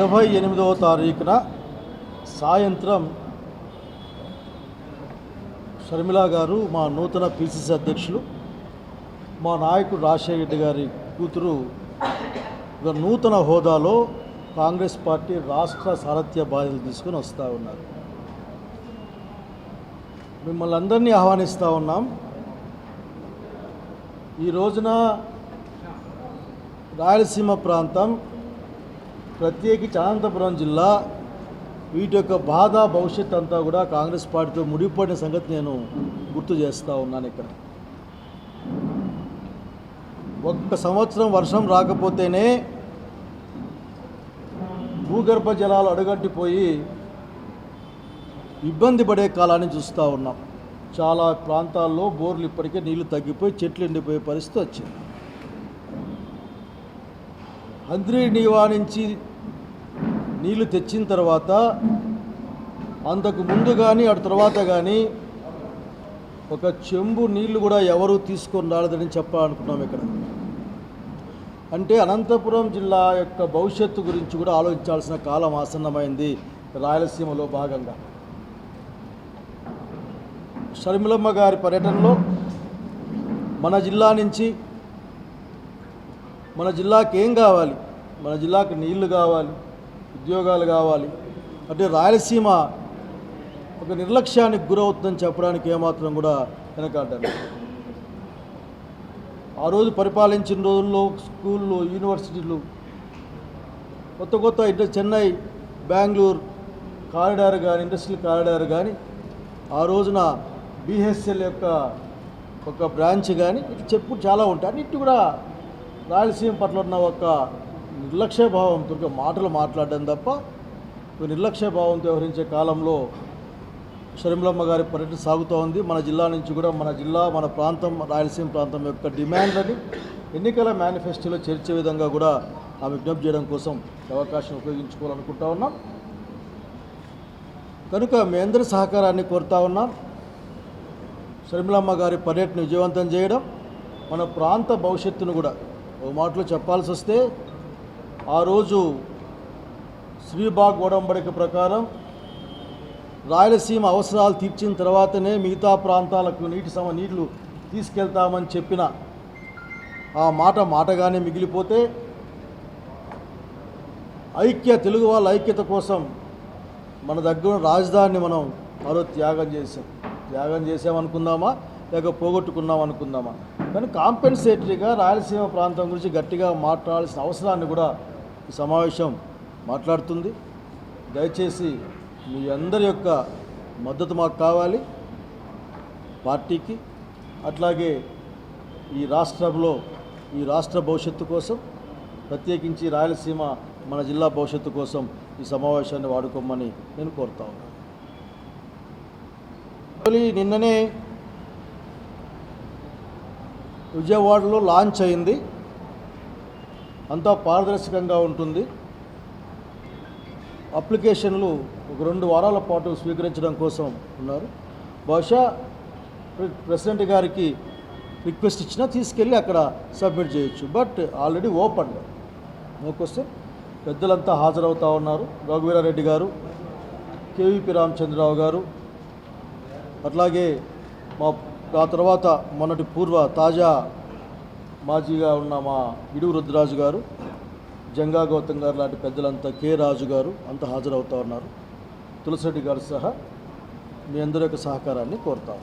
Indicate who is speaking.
Speaker 1: ఇరవై ఎనిమిదవ తారీఖున సాయంత్రం షర్మిల గారు మా నూతన పిసిసి అధ్యక్షులు మా నాయకుడు రాజశేఖర రెడ్డి గారి కూతురు ఒక నూతన హోదాలో కాంగ్రెస్ పార్టీ రాష్ట్ర సారథ్య బాధ్యతలు తీసుకుని వస్తూ ఉన్నారు. మిమ్మల్ని అందరినీ ఆహ్వానిస్తూ ఉన్నాం. ఈ రోజున రాయలసీమ ప్రాంతం ప్రత్యేకించి అనంతపురం జిల్లా వీటి యొక్క బాధ భవిష్యత్ అంతా కూడా కాంగ్రెస్ పార్టీతో ముడిపడిన సంగతి నేను గుర్తు చేస్తూ ఉన్నాను ఇక్కడ. ఒక్క సంవత్సరం వర్షం రాకపోతేనే భూగర్భ జలాలు అడుగట్టిపోయి ఇబ్బంది పడే కాలాన్ని చూస్తూ ఉన్నాం. చాలా ప్రాంతాల్లో బోర్లు ఇప్పటికే నీళ్ళు తగ్గిపోయి చెట్లు ఎండిపోయే పరిస్థితి వచ్చింది. అంద్రి నీవా నుంచి నీళ్ళు తెచ్చిన తర్వాత అంతకు ముందు కానీ అటు తర్వాత కానీ ఒక చెంబు నీళ్ళు కూడా ఎవరు తీసుకొని రాలేదని చెప్పాలనుకున్నాం ఇక్కడ. అంటే అనంతపురం జిల్లా యొక్క భవిష్యత్తు గురించి కూడా ఆలోచించాల్సిన కాలం ఆసన్నమైంది రాయలసీమలో భాగంగా. షర్మిలమ్మ గారి పర్యటనలో మన జిల్లా నుంచి మన జిల్లాకి ఏం కావాలి? మన జిల్లాకి నీళ్ళు కావాలి ఉద్యోగాలు కావాలి. అంటే రాయలసీమ ఒక నిర్లక్ష్యానికి గురవుతుందని చెప్పడానికి ఏమాత్రం కూడా వెనకాడ్డాను ఆ రోజు పరిపాలించిన రోజుల్లో స్కూళ్ళు యూనివర్సిటీలు కొత్త కొత్త ఇంటర్ చెన్నై బెంగళూరు కారిడార్ కానీ ఇండస్ట్రియల్ కారిడార్ కానీ ఆ రోజున బీహెచ్ఎల్ యొక్క ఒక బ్రాంచ్ కానీ ఇటు చెప్పు చాలా ఉంటాయి. అన్నిటి కూడా రాయలసీమ పట్ల ఉన్న ఒక నిర్లక్ష్య భావంతో మాటలు మాట్లాడడం తప్ప ఒక నిర్లక్ష్య భావంతో వ్యవహరించే కాలంలో షర్మిలమ్మ గారి పర్యటన సాగుతూ ఉంది మన జిల్లా నుంచి కూడా మన జిల్లా మన ప్రాంతం రాయలసీమ ప్రాంతం యొక్క డిమాండ్లని ఎన్నికల మేనిఫెస్టోలో చేర్చే విధంగా కూడా ఆమె విజ్ఞప్తి చేయడం కోసం అవకాశం ఉపయోగించుకోవాలనుకుంటా ఉన్నాం. కనుక మీ అందరి సహకారాన్ని కోరుతా ఉన్నాం. షర్మిలమ్మ గారి పర్యటన విజయవంతం చేయడం మన ప్రాంత భవిష్యత్తును కూడా ఓ మాటలో చెప్పాల్సి వస్తే ఆ రోజు శ్రీబాగ్ ఒడంబడిక ప్రకారం రాయలసీమ అవసరాలు తీర్చిన తర్వాతనే మిగతా ప్రాంతాలకు నీటి సమ నీళ్ళు తీసుకెళ్తామని చెప్పిన ఆ మాట మాటగానే మిగిలిపోతే ఐక్య తెలుగు వాళ్ళ ఐక్యత కోసం మన దగ్గర రాజధానిని మనం మరో త్యాగం చేసాం త్యాగం చేసామనుకుందామా లేక పోగొట్టుకున్నాం అనుకుందామా? కానీ కాంపెన్సేటరీగా రాయలసీమ ప్రాంతం గురించి గట్టిగా మాట్లాడాల్సిన అవసరాన్ని కూడా ఈ సమావేశం మాట్లాడుతుంది. దయచేసి మీ అందరి యొక్క మద్దతు మాకు కావాలి పార్టీకి. అట్లాగే ఈ రాష్ట్రంలో ఈ రాష్ట్ర భవిష్యత్తు కోసం ప్రత్యేకించి రాయలసీమ మన జిల్లా భవిష్యత్తు కోసం ఈ సమావేశాన్ని వాడుకోమని నేను కోరుతా ఉన్నాను. మళ్ళీ నిన్ననే విజయవాడలో లాంచ్ అయింది. అంతా పారదర్శకంగా ఉంటుంది. అప్లికేషన్లు ఒక రెండు వారాల పాటు స్వీకరించడం కోసం ఉన్నారు. బహుశా ప్రెసిడెంట్ గారికి రిక్వెస్ట్ ఇచ్చినా తీసుకెళ్ళి అక్కడ సబ్మిట్ చేయొచ్చు. But already open no question. పెద్దలంతా హాజరవుతూ ఉన్నారు. రఘువీరారెడ్డి గారు కేవీపీ రామచంద్రరావు గారు అట్లాగే మా ఆ తర్వాత మొన్నటి పూర్వ తాజా మాజీగా ఉన్న మా ఇడుగు రుద్రరాజు గారు జంగా గౌతమ్ గారు లాంటి పెద్దలంతా కే రాజు గారు అంతా హాజరవుతా ఉన్నారు. తులసిరెడ్డి గారు సహా మీ అందరి యొక్క సహకారాన్ని కోరుతారు